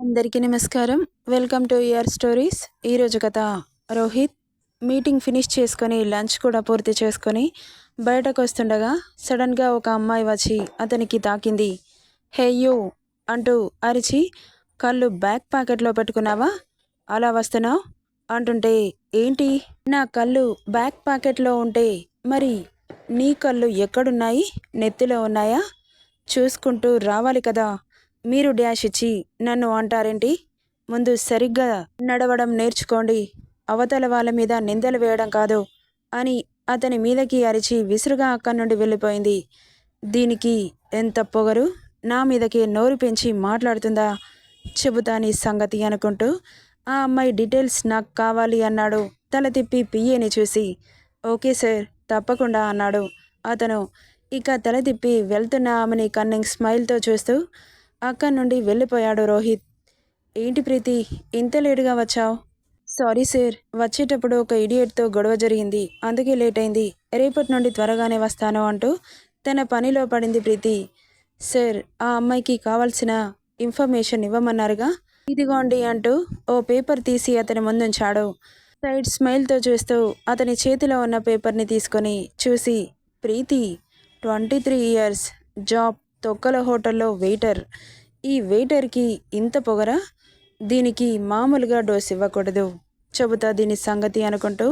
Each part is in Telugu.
అందరికీ నమస్కారం. వెల్కమ్ టు ఇయర్ స్టోరీస్ ఈరోజు కథ రోహిత్ మీటింగ్ ఫినిష్ చేసుకొని లంచ్ కూడా పూర్తి చేసుకొని బయటకు వస్తుండగా సడన్గా ఒక అమ్మాయి వచ్చి అతనికి తాకింది. Hey you! అంటూ అరిచి కళ్ళు బ్యాక్ ప్యాకెట్లో పెట్టుకున్నావా? అలా వస్తున్నావు? అంటుంటే ఏంటి? నా కళ్ళు బ్యాక్ ప్యాకెట్లో ఉంటే మరి నీ కళ్ళు ఎక్కడున్నాయి? నెత్తిలో ఉన్నాయా? చూసుకుంటూ రావాలి కదా. మీరు డ్యాష్ ఇచ్చి నన్ను అంటారేంటి? ముందు సరిగ్గా నడవడం నేర్చుకోండి. అవతల వాళ్ళ మీద నిందలు వేయడం కాదు అని అతని మీదకి అరిచి విసురుగా అక్కడి నుండి వెళ్ళిపోయింది. దీనికి ఎంత పొగరు? నా మీదకి నోరు పెంచి మాట్లాడుతుందా? చెబుతా నీ సంగతి అనుకుంటూ ఆ అమ్మాయి డీటెయిల్స్ నాకు కావాలి అన్నాడు. తల తిప్పి పియ్యని చూసి. ఓకే సార్ తప్పకుండా అన్నాడు. అతను ఇక తల తిప్పి వెళ్తున్న ఆమెని కన్నింగ్ స్మైల్తో చూస్తూ అక్కడి నుండి వెళ్ళిపోయాడు రోహిత్. ఏంటి ప్రీతి ఇంత లేటుగా వచ్చావు? సారీ సార్ వచ్చేటప్పుడు ఒక ఇడియట్తో గొడవ జరిగింది అందుకే లేట్ అయింది రేపటి నుండి త్వరగానే వస్తాను అంటూ తన పనిలో పడింది ప్రీతి. సార్ ఆ అమ్మాయికి కావాల్సిన ఇన్ఫర్మేషన్ ఇవ్వమన్నారుగా? ఇదిగోండి అంటూ ఓ పేపర్ తీసి అతని ముందుంచాడు. సైడ్ స్మైల్తో చూస్తూ అతని చేతిలో ఉన్న పేపర్ని తీసుకొని చూసి Preethi twenty three years job తొక్కల హోటల్లో వెయిటర్. ఈ వెయిటర్కి ఇంత పొగరా? దీనికి మామూలుగా డోస్ ఇవ్వకూడదు చెబుతా దీని సంగతి అనుకుంటూ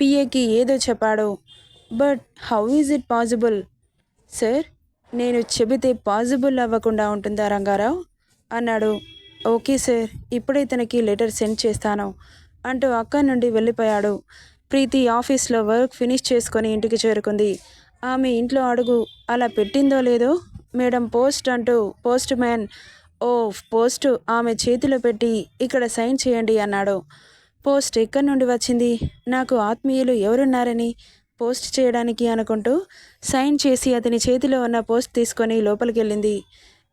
పిఏకి ఏదో చెప్పాడు. But how is it possible sir నేను చెబితే పాసిబుల్ అవ్వకుండా ఉంటుందా రంగారావు? అన్నాడు. ఓకే సార్ ఇప్పుడే తనకి లెటర్ సెండ్ చేస్తాను అంటూ అక్కడి నుండి వెళ్ళిపోయాడు. ప్రీతి ఆఫీస్లో వర్క్ ఫినిష్ చేసుకొని ఇంటికి చేరుకుంది. ఆమె ఇంట్లో అడుగు అలా పెట్టిందో లేదో మేడం పోస్ట్ అంటూ పోస్ట్ మ్యాన్ ఓ పోస్ట్ ఆమె చేతిలో పెట్టి ఇక్కడ సైన్ చేయండి అన్నాడు. పోస్ట్ ఎక్కడి నుండి వచ్చింది? నాకు ఆత్మీయులు ఎవరున్నారని పోస్ట్ చేయడానికి అనుకుంటూ సైన్ చేసి అతని చేతిలో ఉన్న పోస్ట్ తీసుకొని లోపలికి వెళ్ళింది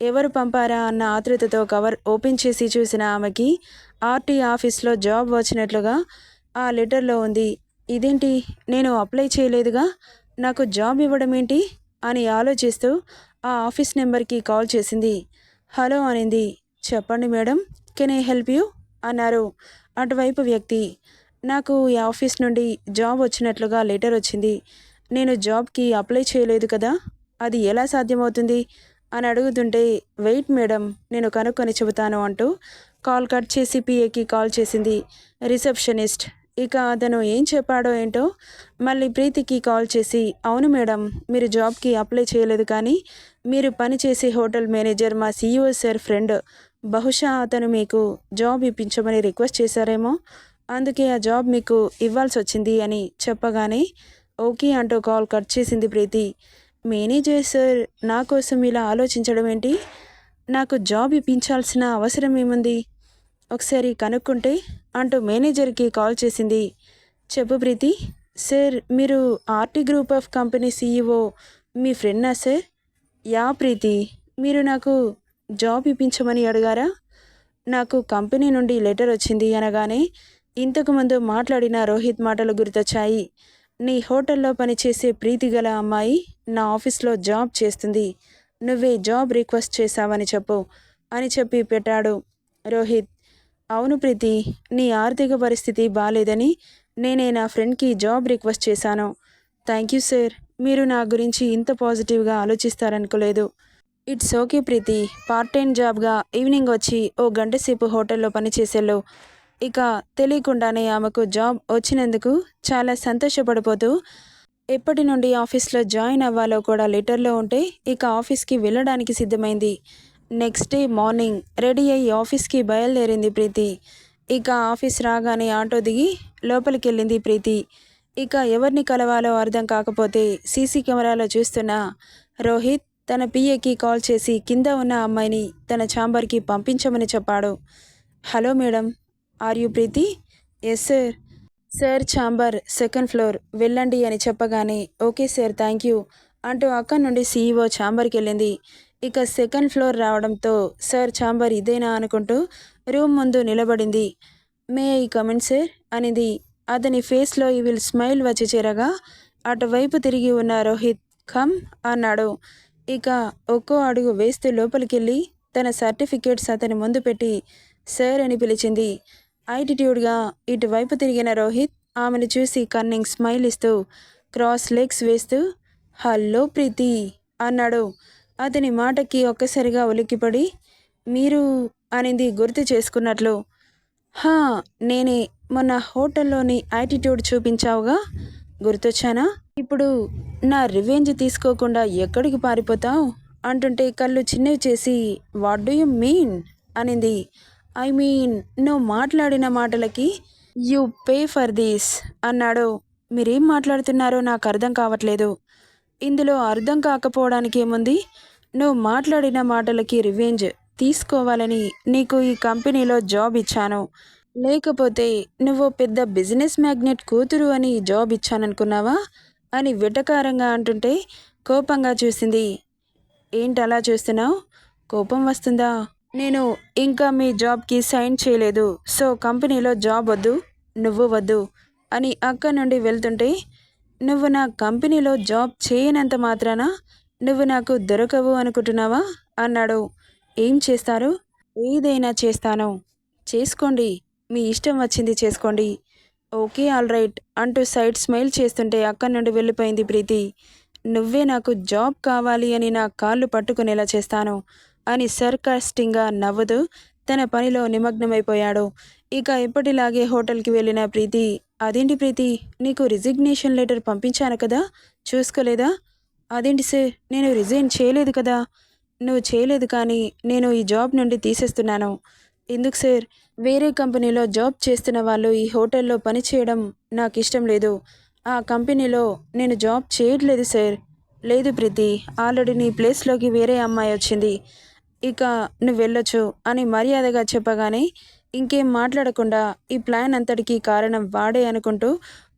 ఎవరు పంపారా అన్న ఆతృతతో కవర్ ఓపెన్ చేసి చూసిన ఆమెకి ఆర్టీ ఆఫీస్లో జాబ్ వచ్చినట్లుగా ఆ లెటర్లో ఉంది. ఇదేంటి? నేను అప్లై చేయలేదుగా? నాకు జాబ్ ఇవ్వడం ఏంటి అని ఆలోచిస్తూ ఆ ఆఫీస్ నెంబర్కి కాల్ చేసింది. హలో అనింది. చెప్పండి madam can I help you? అన్నారు. అటువైపు వ్యక్తి నాకు ఈ ఆఫీస్ నుండి జాబ్ వచ్చినట్లుగా లెటర్ వచ్చింది. నేను జాబ్కి అప్లై చేయలేదు కదా అది ఎలా సాధ్యమవుతుంది? అని అడుగుతుంటే వెయిట్ మేడం నేను కనుక్కొని చెబుతాను అంటూ కాల్ కట్ చేసి పిఏకి కాల్ చేసింది రిసెప్షనిస్ట్. ఇక అతను ఏం చెప్పాడో ఏంటో మళ్ళీ ప్రీతికి కాల్ చేసి అవును మేడం మీరు జాబ్కి అప్లై చేయలేదు కానీ మీరు పనిచేసే హోటల్ మేనేజర్ మా సీఈఓ సార్ ఫ్రెండ్. బహుశా అతను మీకు జాబ్ ఇప్పించమని రిక్వెస్ట్ చేశారేమో. అందుకే ఆ జాబ్ మీకు ఇవ్వాల్సి వచ్చింది అని చెప్పగానే ఓకే అంటూ కాల్ కట్ చేసింది ప్రీతి. మేనేజర్ సార్ నా కోసం ఇలా ఆలోచించడం ఏంటి? నాకు జాబ్ ఇప్పించాల్సిన అవసరం ఏముంది? ఒకసారి కనుక్కుంటే అంటూ మేనేజర్కి కాల్ చేసింది. చెప్పు ప్రీతి. సార్ మీరు RT group of company CEO మీ ఫ్రెండ్నా సార్? యా ప్రీతి. మీరు నాకు జాబ్ ఇప్పించమని అడిగారా? నాకు కంపెనీ నుండి లెటర్ వచ్చింది అనగానే ఇంతకుముందు మాట్లాడిన రోహిత్ మాటలు గుర్తొచ్చాయి. నీ హోటల్లో పనిచేసే ప్రీతి గల అమ్మాయి నా ఆఫీస్లో జాబ్ చేస్తుంది. నువ్వే జాబ్ రిక్వెస్ట్ చేశావని చెప్పు అని చెప్పి పెట్టాడు రోహిత్. అవును ప్రీతి నీ ఆర్థిక పరిస్థితి బాగాలేదని నేనే నా ఫ్రెండ్కి జాబ్ రిక్వెస్ట్ చేశాను. Thank you sir. మీరు నా గురించి ఇంత పాజిటివ్గా ఆలోచిస్తారనుకోలేదు. It's okay Preethi. Part time జాబ్గా evening వచ్చి ఓ గంట సేపు హోటల్లో పనిచేసేలో. ఇక తెలియకుండానే ఆమెకు జాబ్ వచ్చినందుకు చాలా సంతోషపడిపోతూ ఎప్పటి నుండి ఆఫీస్లో జాయిన్ అవ్వాలో కూడా లెటర్లో ఉంటే ఇక ఆఫీస్కి వెళ్ళడానికి సిద్ధమైంది. నెక్స్ట్ డే మార్నింగ్ రెడీ అయ్యి ఆఫీస్కి బయలుదేరింది ప్రీతి. ఇక ఆఫీస్ రాగానే ఆటో దిగి లోపలికి వెళ్ళింది ప్రీతి. ఇక ఎవరిని కలవాలో అర్థం కాకపోతే సీసీ కెమెరాలో చూస్తున్న రోహిత్ తన పిఏకి కాల్ చేసి కింద ఉన్న అమ్మాయిని తన ఛాంబర్కి పంపించమని చెప్పాడు. Hello madam are you Preethi yes sir sir chamber second floor వెళ్ళండి అని చెప్పగానే ఓకే సార్ థ్యాంక్ యూ అంటూ అక్కడి నుండి సీఈఓ ఛాంబర్కి వెళ్ళింది. ఇక సెకండ్ ఫ్లోర్ రావడంతో సార్ ఛాంబర్ ఇదేనా అనుకుంటూ రూమ్ ముందు నిలబడింది. మే ఐ కమెంట్ సార్ అనేది. అతని ఫేస్లో ఈ విల్ స్మైల్ వచ్చి చేరగా అటువైపు తిరిగి ఉన్న రోహిత్ ఖమ్ అన్నాడు. ఇక ఒక్కో అడుగు వేస్తూ లోపలికెళ్ళి తన సర్టిఫికేట్స్ అతని ముందు పెట్టి సార్ అని పిలిచింది. ఐటిట్యూడ్గా ఇటువైపు తిరిగిన రోహిత్ ఆమెను చూసి కన్నింగ్ స్మైల్ ఇస్తూ క్రాస్ లెగ్స్ వేస్తూ హలో ప్రీతి అన్నాడు. అతని మాటకి ఒక్కసారిగా ఉలిక్కిపడి మీరు అనేది గుర్తు చేసుకున్నట్లు. హా నేనే మొన్న హోటల్లోని యాటిట్యూడ్ చూపించావుగా? గుర్తొచ్చానా? ఇప్పుడు నా రివెంజ్ తీసుకోకుండా ఎక్కడికి పారిపోతావు? అంటుంటే కళ్ళు చిన్నవి చేసి వాట్ డూ యు మీన్? అనింది. ఐ మీన్ నువ్వు మాట్లాడిన మాటలకి యు పే ఫర్ దీస్ అన్నాడు. మీరేం మాట్లాడుతున్నారో నాకు అర్థం కావట్లేదు. ఇందులో అర్థం కాకపోవడానికి ఏముంది నువ్వు మాట్లాడిన మాటలకి రివెంజ్ తీసుకోవాలని నీకు ఈ కంపెనీలో జాబ్ ఇచ్చాను. లేకపోతే నువ్వు పెద్ద బిజినెస్ మ్యాగ్నెట్ కూతురు అని జాబ్ ఇచ్చాననుకున్నావా? అని వెటకారంగా అంటుంటే కోపంగా చూసింది. ఏంటలా చూస్తున్నావు? కోపం వస్తుందా? నేను ఇంకా మీ జాబ్కి సైన్ చేయలేదు. సో కంపెనీలో జాబ్ వద్దు నువ్వు వద్దు అని అక్క నుండి వెళ్తుంటే నువ్వు నా కంపెనీలో జాబ్ చేయనంత మాత్రాన? నువ్వు నాకు దొరకవు అనుకుంటున్నావా? అన్నాడు. ఏం చేస్తారు? ఏదైనా చేస్తాను. చేసుకోండి. మీ ఇష్టం వచ్చింది చేసుకోండి. ఓకే ఆల్ రైట్ అంటూ సైడ్ స్మైల్ చేస్తుంటే అక్కడి నుండి వెళ్ళిపోయింది ప్రీతి. నువ్వే నాకు జాబ్ కావాలి అని నా కాళ్ళు పట్టుకునేలా చేస్తాను అని సర్కాస్టింగ్గా నవ్వుతూ తన పనిలో నిమగ్నమైపోయాడు. ఇక ఎప్పటిలాగే హోటల్కి వెళ్ళిన ప్రీతి అదేంటి ప్రీతి? నీకు రిజిగ్నేషన్ లెటర్ పంపించాను కదా? చూసుకోలేదా? అదేంటి సార్? నేను రిజైన్ చేయలేదు కదా. నువ్వు చేయలేదు కానీ నేను ఈ జాబ్ నుండి తీసేస్తున్నాను. ఎందుకు సార్? వేరే కంపెనీలో జాబ్ చేస్తున్న వాళ్ళు ఈ హోటల్లో పనిచేయడం నాకు ఇష్టం లేదు. ఆ కంపెనీలో నేను జాబ్ చేయట్లేదు సార్. లేదు ప్రీతి ఆల్రెడీ నీ ప్లేస్లోకి వేరే అమ్మాయి వచ్చింది. ఇక నువ్వు వెళ్ళొచ్చు అని మర్యాదగా చెప్పగానే ఇంకేం మాట్లాడకుండా ఈ ప్లాన్ అంతటికీ కారణం వాడే అనుకుంటూ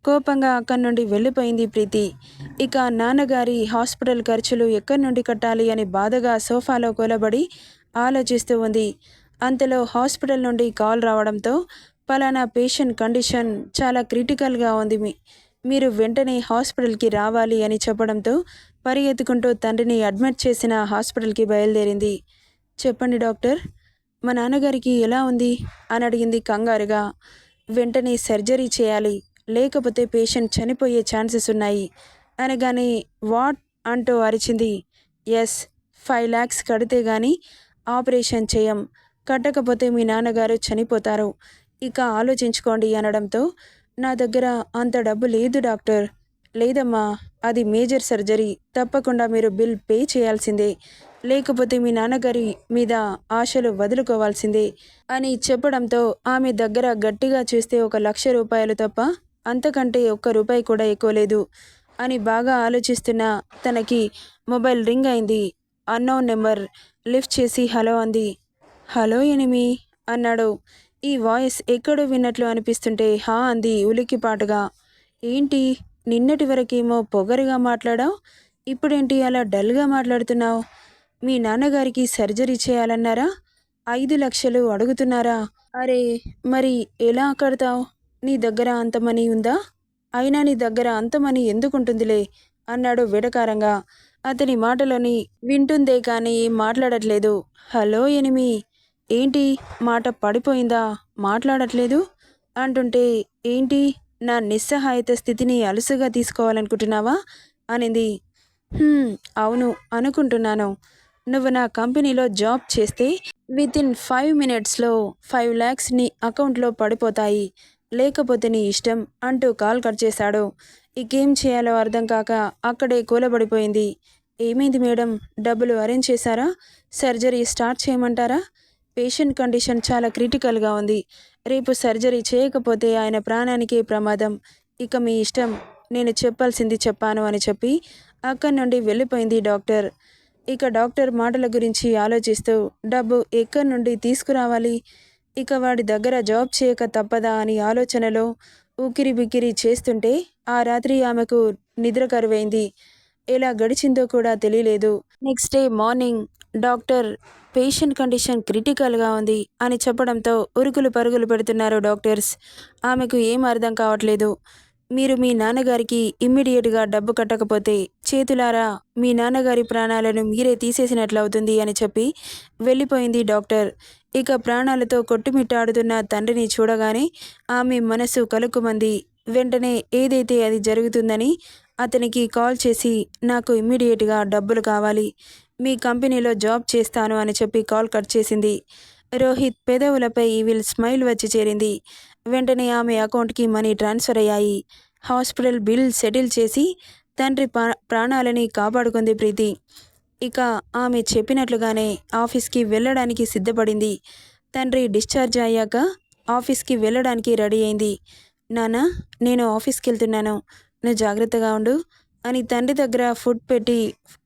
కోపంగా అక్కడి నుండి వెళ్ళిపోయింది ప్రీతి. ఇక నాన్నగారి హాస్పిటల్ ఖర్చులు ఎక్కడి నుండి కట్టాలి అని బాధగా సోఫాలో కొలబడి ఆలోచిస్తూ ఉంది. అంతలో హాస్పిటల్ నుండి కాల్ రావడంతో పలానా పేషెంట్ కండిషన్ చాలా క్రిటికల్గా ఉంది. మీరు వెంటనే హాస్పిటల్కి రావాలి అని చెప్పడంతో పరిగెత్తుకుంటూ తండ్రిని అడ్మిట్ చేసిన హాస్పిటల్కి బయలుదేరింది. చెప్పండి డాక్టర్ మా నాన్నగారికి ఎలా ఉంది? అని అడిగింది కంగారుగా. వెంటనే సర్జరీ చేయాలి లేకపోతే పేషెంట్ చనిపోయే ఛాన్సెస్ ఉన్నాయి అనగానే వాట్ అంటూ అరిచింది. ఎస్ ఫైవ్ ల్యాక్స్ కడితే కానీ ఆపరేషన్ చేయం. కట్టకపోతే మీ నాన్నగారు చనిపోతారు. ఇక ఆలోచించుకోండి అనడంతో నా దగ్గర అంత డబ్బు లేదు డాక్టర్. లేదమ్మా అది మేజర్ సర్జరీ. తప్పకుండా మీరు బిల్ పే చేయాల్సిందే. లేకపోతే మీ నాన్నగారి మీద ఆశలు వదులుకోవాల్సిందే అని చెప్పడంతో ఆమె దగ్గర గట్టిగా చూస్తే ఒక లక్ష రూపాయలు తప్ప అంతకంటే ఒక్క రూపాయి కూడా ఎక్కువ లేదు అని బాగా ఆలోచిస్తున్న తనకి మొబైల్ రింగ్ అయింది. అన్నోన్ నెంబర్ లిఫ్ట్ చేసి హలో అంది. హలో ఎనిమి అన్నాడు. ఈ వాయిస్ ఎక్కడో విన్నట్లు అనిపిస్తుంటే హా అంది ఉలిక్కిపాటుగా ఏంటి నిన్నటి వరకేమో పొగరుగా మాట్లాడావు? ఇప్పుడేంటి అలా డల్గా మాట్లాడుతున్నావు? మీ నాన్నగారికి సర్జరీ చేయాలన్నారా? ఐదు లక్షలు అడుగుతున్నారా? అరే మరి ఎలా కడతావు? నీ దగ్గర అంత మనీ ఉందా? అయినా నీ దగ్గర అంత మనీ ఎందుకుంటుందిలే? అన్నాడు విడకారంగా. అతని మాటలోని వింటుందే కానీ మాట్లాడట్లేదు. హలో ఎనిమి ఏంటి? మాట పడిపోయిందా? మాట్లాడట్లేదు? అంటుంటే ఏంటి? నా నిస్సహాయత స్థితిని అలుసుగా తీసుకోవాలనుకుంటున్నావా? అనింది. అవును అనుకుంటున్నాను. నువ్వు నా కంపెనీలో జాబ్ చేస్తే విత్ ఇన్ ఫైవ్ మినిట్స్లో ఫైవ్ ల్యాక్స్ నీ అకౌంట్లో పడిపోతాయి. లేకపోతే నీ ఇష్టం అంటూ కాల్ కట్ చేశాడు. ఇకేం చేయాలో అర్థం కాక అక్కడే కూలబడిపోయింది. ఏమైంది మేడం? డబ్బులు అరేంజ్ చేశారా? సర్జరీ స్టార్ట్ చేయమంటారా? పేషెంట్ కండిషన్ చాలా క్రిటికల్గా ఉంది. రేపు సర్జరీ చేయకపోతే ఆయన ప్రాణానికే ప్రమాదం. ఇక మీ ఇష్టం. నేను చెప్పాల్సింది చెప్పాను అని చెప్పి అక్కడి నుండి వెళ్ళిపోయింది డాక్టర్. ఇక డాక్టర్ మాటల గురించి ఆలోచిస్తూ డబ్బు ఎక్కడి నుండి తీసుకురావాలి? ఇక వాడి దగ్గర జాబ్ చేయక తప్పదా అని ఆలోచనలో ఉక్కిరి బిక్కిరి చేస్తుంటే ఆ రాత్రి ఆమెకు నిద్ర కరువైంది. ఎలా గడిచిందో కూడా తెలియలేదు. Next day morning doctor patient condition క్రిటికల్గా ఉంది అని చెప్పడంతో ఉరుకులు పరుగులు పెడుతున్నారు డాక్టర్స్. ఆమెకు ఏం అర్థం కావట్లేదు. మీరు మీ నాన్నగారికి ఇమ్మీడియట్గా డబ్బు కట్టకపోతే చేతులారా మీ నాన్నగారి ప్రాణాలను మీరే తీసేసినట్లవుతుంది అని చెప్పి వెళ్ళిపోయింది డాక్టర్. ఇక ప్రాణాలతో కొట్టుమిట్టాడుతున్న తండ్రిని చూడగానే ఆమె మనసు కలుక్కుమంది. వెంటనే ఏదైతే అది జరుగుతుందని అతనికి కాల్ చేసి నాకు ఇమ్మీడియట్గా డబ్బులు కావాలి. మీ కంపెనీలో జాబ్ చేస్తాను అని చెప్పి కాల్ కట్ చేసింది. రోహిత్ పెదవులపై ఈవిల్ స్మైల్ వచ్చి చేరింది. వెంటనే ఆమె అకౌంట్కి మనీ ట్రాన్స్ఫర్ అయ్యాయి. హాస్పిటల్ బిల్ సెటిల్ చేసి తండ్రి ప్రాణాలని కాపాడుకుంది ప్రీతి. ఇక ఆమె చెప్పినట్లుగానే ఆఫీస్కి వెళ్ళడానికి సిద్ధపడింది. తండ్రి డిశ్చార్జ్ అయ్యాక ఆఫీస్కి వెళ్ళడానికి రెడీ అయింది. నాన్న నేను ఆఫీస్కి వెళ్తున్నాను నువ్వు జాగ్రత్తగా ఉండు అని తండ్రి దగ్గర ఫుడ్ పెట్టి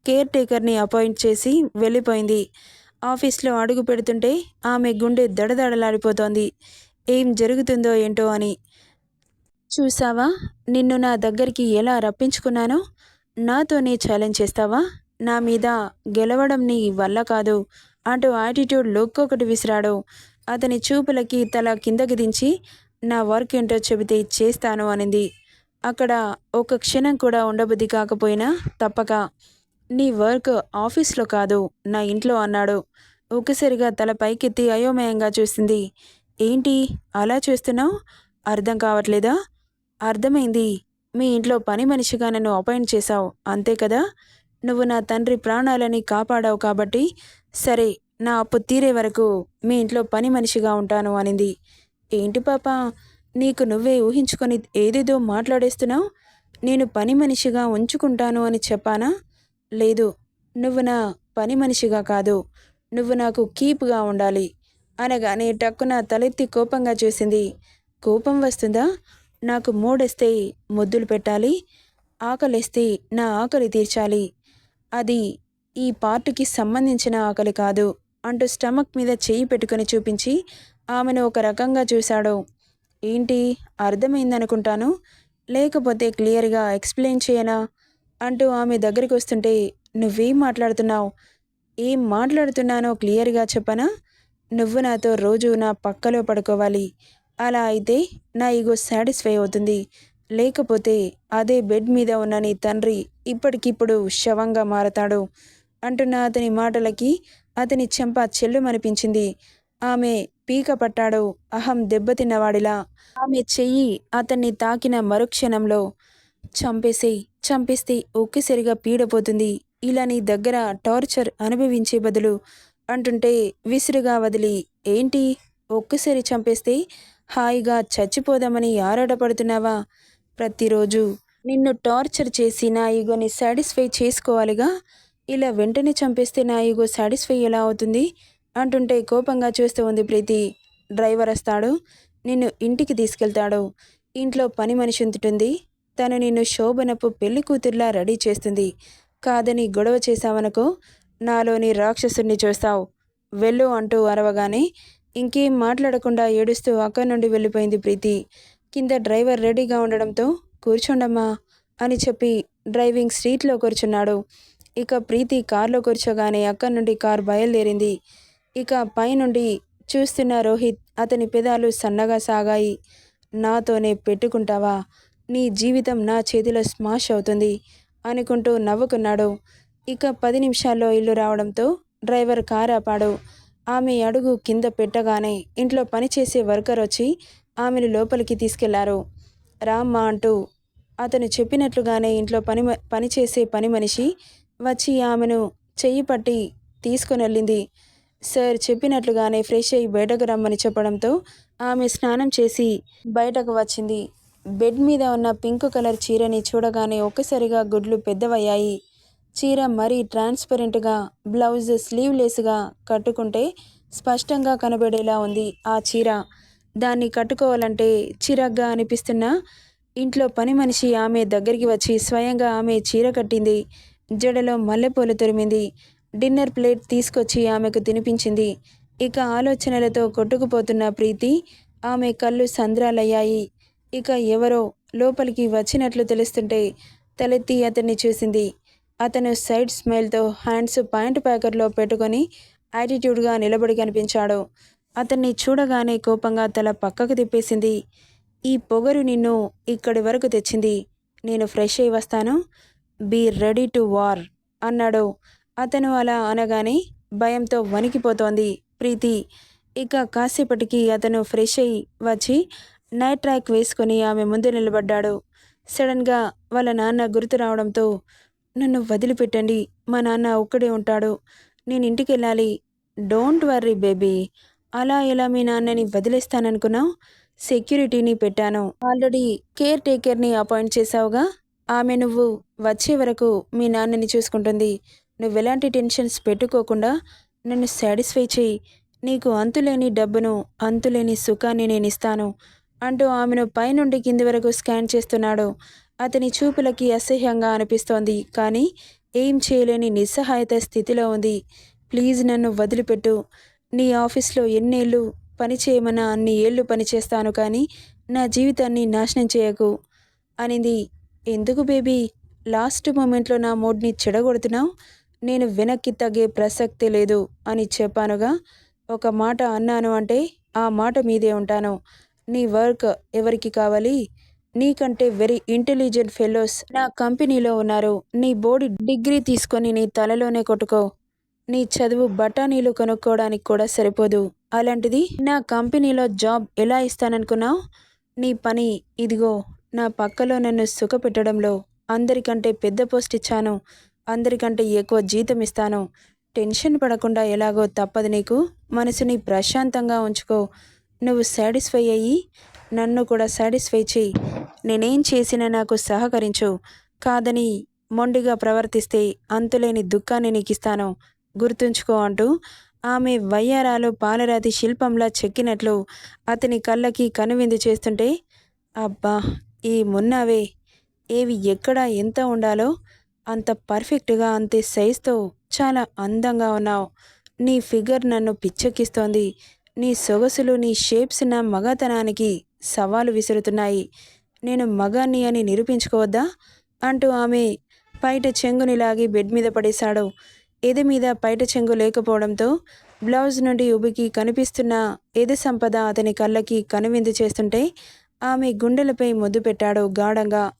కేర్ టేకర్ని అపాయింట్ చేసి వెళ్ళిపోయింది. ఆఫీస్లో అడుగు పెడుతుంటే ఆమె గుండె దడదడలాడిపోతోంది. ఏం జరుగుతుందో ఏంటో అని చూసావా? నిన్ను నా దగ్గరికి ఎలా రప్పించుకున్నానో నాతోనే ఛాలెంజ్ చేస్తావా? నా మీద గెలవడం నీ వల్ల కాదు. అటు యాటిట్యూడ్ లుక్ ఒకటి విసిరాడు. అతని చూపులకి తల కిందకి దించి నా వర్క్ ఏంటో చెబితే చేస్తాను అనింది. అక్కడ ఒక క్షణం కూడా ఉండబుద్ధి కాకపోయినా తప్పక. నీ వర్క్ ఆఫీస్లో కాదు నా ఇంట్లో అన్నాడు. ఒక్కసారిగా తల పైకెత్తి అయోమయంగా చూసింది. ఏంటి? అలా చూస్తున్నావు? అర్థం కావట్లేదా? అర్థమైంది. మీ ఇంట్లో పని మనిషిగా నన్ను అపాయింట్ చేశావు. అంతే కదా? నువ్వు నా తండ్రి ప్రాణాలని కాపాడావు కాబట్టి సరే నా అప్పు తీరే వరకు మీ ఇంట్లో పని మనిషిగా ఉంటాను అనింది. ఏంటి పాప? నీకు నువ్వే ఊహించుకొని ఏదేదో మాట్లాడేస్తున్నావు? నేను పని మనిషిగా ఉంచుకుంటాను అని చెప్పానా? లేదు నువ్వు నా పని మనిషిగా కాదు. నువ్వు నాకు కీప్గా ఉండాలి. అనగానే టక్కున తలెత్తి కోపంగా చూసింది. కోపం వస్తుందా? నాకు మూడేస్తే ముద్దులు పెట్టాలి ఆకలిస్తే నా ఆకలి తీర్చాలి. అది ఈ పార్టుకి సంబంధించిన ఆకలి కాదు. అంటూ స్టమక్ మీద చేయి పెట్టుకొని చూపించి ఆమెను ఒక రకంగా చూశాడు. ఏంటి? అర్థమైందనుకుంటాను. లేకపోతే క్లియర్గా ఎక్స్ప్లెయిన్ చేయనా? అంటూ ఆమె దగ్గరికి వస్తుంటే నువ్వేం మాట్లాడుతున్నావు? ఏం మాట్లాడుతున్నానో క్లియర్గా చెప్పనా? నువ్వు నాతో రోజు నా పక్కలో పడుకోవాలి. అలా అయితే నా ఈగో సాటిస్ఫై అవుతుంది. లేకపోతే అదే బెడ్ మీద ఉన్న నీ తండ్రి ఇప్పటికిప్పుడు శవంగా మారతాడు అంటున్న అతని మాటలకి అతని చెంప చెల్లుమనిపించింది. ఆమె పీక పట్టాడు. అహం దెబ్బతిన్నవాడిలా ఆమె చెయ్యి అతన్ని తాకిన మరుక్షణంలో చంపేసేయ్ చంపేస్తే ఒక్కసారిగా పీడపోతుంది. ఇలా నీ దగ్గర టార్చర్ అనుభవించే బదులు అంటుంటే విసురుగా వదిలి ఏంటి? ఒక్కసారి చంపేస్తే హాయిగా చచ్చిపోదామని ఆరాటపడుతున్నావా? ప్రతిరోజు నిన్ను టార్చర్ చేసి నా ఈగోని సాటిస్ఫై చేసుకోవాలిగా? ఇలా వెంటనే చంపేస్తే నా ఈగో సాటిస్ఫై ఎలా అవుతుంది? అంటుంటే కోపంగా చూస్తూ ఉంది ప్రీతి. డ్రైవర్ వస్తాడు. నిన్ను ఇంటికి తీసుకెళ్తాడు. ఇంట్లో పని మనిషి ఉంటుంది తను నిన్ను శోభనపు పెళ్ళి కూతుర్లా రెడీ చేస్తుంది. కాదని గొడవ చేశావనుకో నాలోని రాక్షసుని చూస్తావు. వెళ్ళు అంటూ అరవగానే ఇంకేం మాట్లాడకుండా ఏడుస్తూ అక్కడి నుండి వెళ్ళిపోయింది ప్రీతి. కింద డ్రైవర్ రెడీగా ఉండడంతో కూర్చోండమ్మా అని చెప్పి డ్రైవింగ్ సీట్లో కూర్చున్నాడు. ఇక ప్రీతి కారులో కూర్చోగానే అక్కడి నుండి కారు బయలుదేరింది. ఇక పైనుండి చూస్తున్న రోహిత్ అతని పెదాలు సన్నగా సాగాయి. నాతోనే పెట్టుకుంటావా? నీ జీవితం నా చేతిలో స్మాష్ అవుతుంది అనుకుంటూ నవ్వుకున్నాడు. ఇక పది నిమిషాల్లో ఇల్లు రావడంతో డ్రైవర్ కారు ఆపాడు. ఆమె అడుగు కింద పెట్టగానే ఇంట్లో పనిచేసే వర్కర్ వచ్చి ఆమెను లోపలికి తీసుకెళ్ళారు. రామ్మా అంటూ అతను చెప్పినట్లుగానే ఇంట్లో పని పనిచేసే పని మనిషి వచ్చి ఆమెను చెయ్యి పట్టి తీసుకుని వెళ్ళింది సార్ చెప్పినట్లుగానే ఫ్రెష్ అయ్యి బయటకు రమ్మని చెప్పడంతో ఆమె స్నానం చేసి బయటకు వచ్చింది. బెడ్ మీద ఉన్న పింక్ కలర్ చీరని చూడగానే ఒక్కసారిగా గుడ్లు పెద్దవయ్యాయి. చీర మరీ ట్రాన్స్పరెంట్గా బ్లౌజ్ స్లీవ్లెస్గా కట్టుకుంటే స్పష్టంగా కనబడేలా ఉంది ఆ చీర. దాన్ని కట్టుకోవాలంటే చిరాగ్గా అనిపిస్తున్న ఇంట్లో పని మనిషి ఆమె దగ్గరికి వచ్చి స్వయంగా ఆమె చీర కట్టింది. జడలో మల్లెపూలు తురిమింది. డిన్నర్ ప్లేట్ తీసుకొచ్చి ఆమెకు తినిపించింది. ఇక ఆలోచనలతో కొట్టుకుపోతున్న ప్రీతి ఆమె కళ్ళు సంద్రాలయ్యాయి. ఇక ఎవరో లోపలికి వచ్చినట్లు తెలుస్తుంటే తలెత్తి అతన్ని చూసింది. అతను సైడ్ స్మైల్తో హ్యాండ్స్ పాయింట్ ప్యాకర్లో పెట్టుకొని యాటిట్యూడ్గా నిలబడి కనిపించాడు. అతన్ని చూడగానే కోపంగా తల పక్కకు తిప్పేసింది. ఈ పొగరు నిన్ను ఇక్కడి వరకు తెచ్చింది. నేను ఫ్రెష్ అయి వస్తాను. బీ రెడీ టు వార్ అన్నాడు. అతను అలా అనగానే భయంతో వణికిపోతోంది ప్రీతి. ఇక కాసేపటికి అతను ఫ్రెష్ అయ్యి వచ్చి నైట్ ట్రాక్ వేసుకొని ఆమె ముందు నిలబడ్డాడు. సడన్గా వాళ్ళ నాన్న గుర్తు రావడంతో నన్ను వదిలిపెట్టండి. మా నాన్న ఒక్కడే ఉంటాడు. నేను ఇంటికి వెళ్ళాలి డోంట్ వర్రీ బేబీ. అలా ఎలా మీ నాన్నని వదిలేస్తాననుకున్నావు? సెక్యూరిటీని పెట్టాను. ఆల్రెడీ కేర్ టేకర్ని అపాయింట్ చేశావుగా? ఆమె నువ్వు వచ్చే వరకు మీ నాన్నని చూసుకుంటుంది. నువ్వు ఎలాంటి టెన్షన్స్ పెట్టుకోకుండా నన్ను సాటిస్ఫై చేయి. నీకు అంతులేని డబ్బును అంతులేని సుఖాన్ని నేను ఇస్తాను అంటూ ఆమెను పైనుండి కింది వరకు స్కాన్ చేస్తున్నాడు. అతని చూపులకి అసహ్యంగా అనిపిస్తోంది. కానీ ఏం చేయలేని నిస్సహాయత స్థితిలో ఉంది. ప్లీజ్ నన్ను వదిలిపెట్టు. నీ ఆఫీస్లో ఎన్నేళ్ళు పని చేయమన్నా అన్ని ఏళ్ళు పనిచేస్తాను కానీ నా జీవితాన్ని నాశనం చేయకు అనింది. ఎందుకు బేబీ? లాస్ట్ మూమెంట్లో నా మూడ్ని చెడగొడుతున్నావు? నేను వెనక్కి తగ్గే ప్రసక్తి లేదు అని చెప్పానుగా. ఒక మాట అన్నాను అంటే ఆ మాట మీదే ఉంటాను. నీ వర్క్ ఎవరికి కావాలి? నీకంటే వెరీ ఇంటెలిజెంట్ ఫెలోస్ నా కంపెనీలో ఉన్నారు. నీ బోడి డిగ్రీ తీసుకొని నీ తలలోనే కొట్టుకో. నీ చదువు బఠానీలు కొనుక్కోవడానికి కూడా సరిపోదు. అలాంటిది నా కంపెనీలో జాబ్ ఎలా ఇస్తాననుకున్నావు? నీ పని ఇదిగో నా పక్కలో నన్ను సుఖపెట్టడంలో అందరికంటే పెద్ద పోస్ట్ ఇచ్చాను. అందరికంటే ఎక్కువ జీతం ఇస్తాను. టెన్షన్ పడకుండా ఎలాగో తప్పదు నీకు. మనసుని ప్రశాంతంగా ఉంచుకో. నువ్వు సాటిస్ఫై అయ్యి నన్ను కూడా సాటిస్ఫై చేయి. నేనేం చేసినా నాకు సహకరించు. కాదని మొండిగా ప్రవర్తిస్తే అంతులేని దుఃఖాన్ని నీకు ఇస్తాను గుర్తుంచుకో అంటూ ఆమె వయ్యారాలు పాలరాతి శిల్పంలా చెక్కినట్లు అతని కళ్ళకి కనువిందు చేస్తుంటే అబ్బా ఈ మున్నావే ఏవి ఎక్కడ ఎంత ఉండాలో అంత పర్ఫెక్ట్గా అంతే సైజ్తో చాలా అందంగా ఉన్నావు. నీ ఫిగర్ నన్ను పిచ్చెక్కిస్తోంది. నీ సొగసులు నీ షేప్స్ నా మగతనానికి సవాలు విసురుతున్నాయి. నేను మగాన్ని అని నిరూపించుకోవద్దా? అంటూ ఆమె పైట చెంగుని లాగి బెడ్ మీద పడేశాడు. ఎది మీద పైట చెంగు లేకపోవడంతో బ్లౌజ్ నుండి ఉబికి కనిపిస్తున్న ఎద సంపద అతని కళ్ళకి కనువిందు చేస్తుంటే ఆమె గుండెలపై ముద్దు పెట్టాడు గాఢంగా.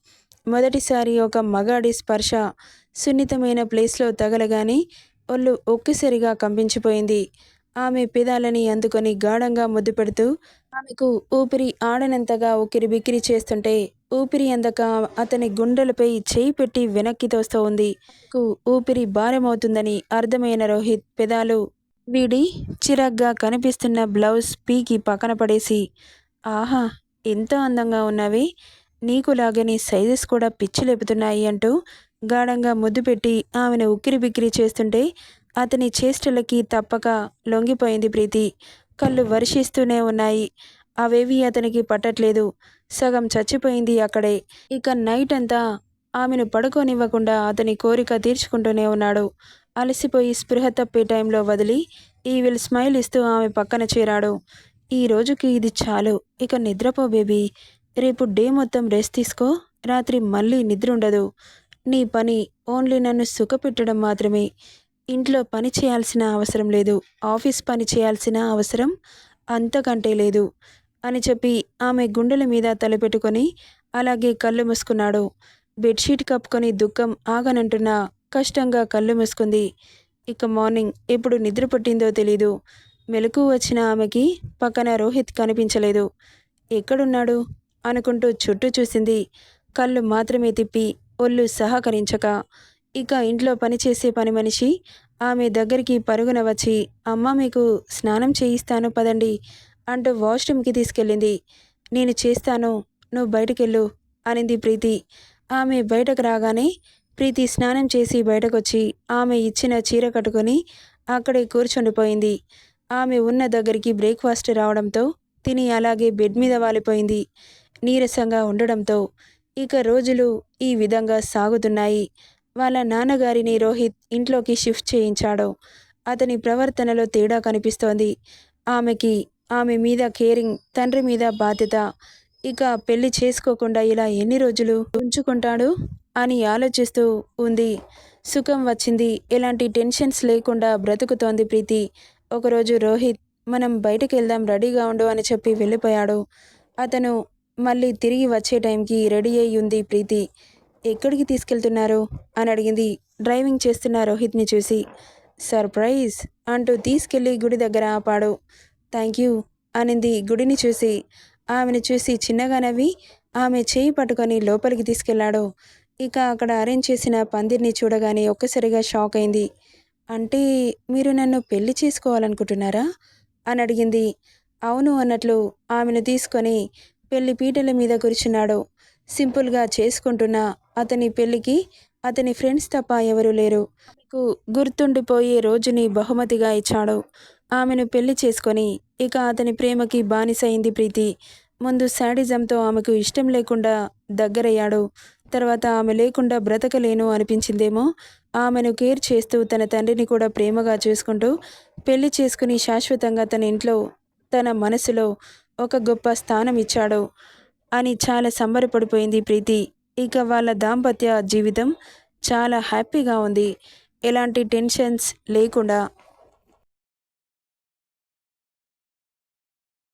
మొదటిసారి ఒక మగాడి స్పర్శ సున్నితమైన ప్లేస్లో తగలగానే ఒళ్ళు ఒక్కసారిగా కంపించిపోయింది. ఆమె పెదాలని అందుకొని గాఢంగా ముద్దు పెడుతూ ఆమెకు ఊపిరి ఆడనంతగా ఉకిరి బిక్కిరి చేస్తుంటే ఊపిరి అందక అతని గుండెలపై చేయి పెట్టి వెనక్కి తోస్తూ ఉంది ఊపిరి భారమవుతుందని అర్థమైన రోహిత్ పెదాలు వీడి చిరాగ్గా కనిపిస్తున్న బ్లౌజ్ పీకి పక్కన పడేసి ఆహా ఎంత అందంగా ఉన్నవి. నీకులాగే నీ సైజెస్ కూడా పిచ్చి లేపుతున్నాయి అంటూ గాఢంగా ముద్దు పెట్టి ఆమెను ఉక్కిరి బిక్కిరి చేస్తుంటే అతని చేష్టలకి తప్పక లొంగిపోయింది ప్రీతి. కళ్ళు వర్షిస్తూనే ఉన్నాయి. అవేవి అతనికి పట్టట్లేదు. సగం చచ్చిపోయింది అక్కడే. ఇక నైట్ అంతా ఆమెను పడుకోనివ్వకుండా అతని కోరిక తీర్చుకుంటూనే ఉన్నాడు. అలసిపోయి స్పృహ తప్పే టైంలో వదిలి ఈ స్మైల్ ఇస్తూ ఆమె పక్కన చేరాడు. ఈ రోజుకి ఇది చాలు. ఇక నిద్రపో బేబీ. రేపు డే మొత్తం రెస్ట్ తీసుకో. రాత్రి మళ్ళీ నిద్ర ఉండదు. నీ పని ఓన్లీ నన్ను సుఖపెట్టడం మాత్రమే. ఇంట్లో పని చేయాల్సిన అవసరం లేదు. ఆఫీస్ పని చేయాల్సిన అవసరం అంతకంటే లేదు అని చెప్పి ఆమె గుండెల మీద తలపెట్టుకొని అలాగే కళ్ళు మూసుకున్నాడు. బెడ్షీట్ కప్పుకొని దుఃఖం ఆగనంటున్నా కష్టంగా కళ్ళు మూసుకుంది. ఇక మార్నింగ్ ఎప్పుడు నిద్ర పట్టిందో తెలీదు. మెలకు వచ్చిన ఆమెకి పక్కన రోహిత్ కనిపించలేదు. ఎక్కడున్నాడు? అనుకుంటూ చుట్టూ చూసింది. కళ్ళు మాత్రమే తిప్పి ఒళ్ళు సహకరించక ఇక ఇంట్లో పనిచేసే పని మనిషి ఆమె దగ్గరికి పరుగున వచ్చి అమ్మ మీకు స్నానం చేయిస్తాను పదండి అంటూ వాష్రూమ్కి తీసుకెళ్ళింది. నేను చేస్తాను నువ్వు బయటకెళ్ళు అనింది ప్రీతి. ఆమె బయటకు రాగానే ప్రీతి స్నానం చేసి బయటకొచ్చి ఆమె ఇచ్చిన చీర కట్టుకొని అక్కడే కూర్చుండిపోయింది. ఆమె ఉన్న దగ్గరికి బ్రేక్ఫాస్ట్ రావడంతో తిని అలాగే బెడ్ మీద వాలిపోయింది నీరసంగా ఉండడంతో. ఇక రోజులు ఈ విధంగా సాగుతున్నాయి. వాళ్ళ నాన్నగారిని రోహిత్ ఇంట్లోకి షిఫ్ట్ చేయించాడు. అతని ప్రవర్తనలో తేడా కనిపిస్తోంది. ఆమెకి ఆమె మీద కేరింగ్ తండ్రి మీద బాధ్యత. ఇక పెళ్ళి చేసుకోకుండా ఇలా ఎన్ని రోజులు ఉంచుకుంటాడు అని ఆలోచిస్తూ ఉంది. సుఖం వచ్చింది. ఎలాంటి టెన్షన్స్ లేకుండా బ్రతుకుతోంది ప్రీతి. ఒకరోజు రోహిత్ మనం బయటకు వెళ్దాం రెడీగా ఉండు అని చెప్పి వెళ్ళిపోయాడు. అతను మళ్ళీ తిరిగి వచ్చే టైంకి రెడీ అయి ఉంది ప్రీతి. ఎక్కడికి తీసుకెళ్తున్నారు? అని అడిగింది. డ్రైవింగ్ చేస్తున్న రోహిత్ని చూసి. సర్ప్రైజ్! అంటూ తీసుకెళ్ళి గుడి దగ్గర ఆపాడు. Thank you! అనింది గుడిని చూసి. ఆమెను చూసి చిన్నగా నవ్వి ఆమె చేయి పట్టుకొని లోపలికి తీసుకెళ్ళాడు. ఇక అక్కడ అరేంజ్ చేసిన పందిర్ని చూడగానే ఒక్కసారిగా షాక్ అయింది. అంటే మీరు నన్ను పెళ్ళి చేసుకోవాలనుకుంటున్నారా? అని అడిగింది. అవును అన్నట్లు ఆమెను తీసుకొని పెళ్ళి పీటల మీద కూర్చున్నాడు. సింపుల్గా చేసుకుంటున్న అతని పెళ్ళికి అతని ఫ్రెండ్స్ తప్ప ఎవరూ లేరు. ఆమెకు గుర్తుండిపోయే రోజుని బహుమతిగా ఇచ్చాడు. ఆమెను పెళ్ళి చేసుకొని ఇక అతని ప్రేమకి బానిసైంది ప్రీతి. ముందు శాడిజంతో ఆమెకు ఇష్టం లేకుండా దగ్గరయ్యాడు. తర్వాత ఆమె లేకుండా బ్రతకలేను అనిపించిందేమో ఆమెను కేర్ చేస్తూ తన తండ్రిని కూడా ప్రేమగా చూసుకుంటూ పెళ్ళి చేసుకుని శాశ్వతంగా తన ఇంట్లో తన మనసులో ఒక గొప్ప స్థానం ఇచ్చాడు. అని చాలా సంబరపడిపోయింది ప్రీతి. ఇక వాళ్ళ దాంపత్య జీవితం చాలా హ్యాపీగా ఉంది. ఎలాంటి టెన్షన్స్ లేకుండా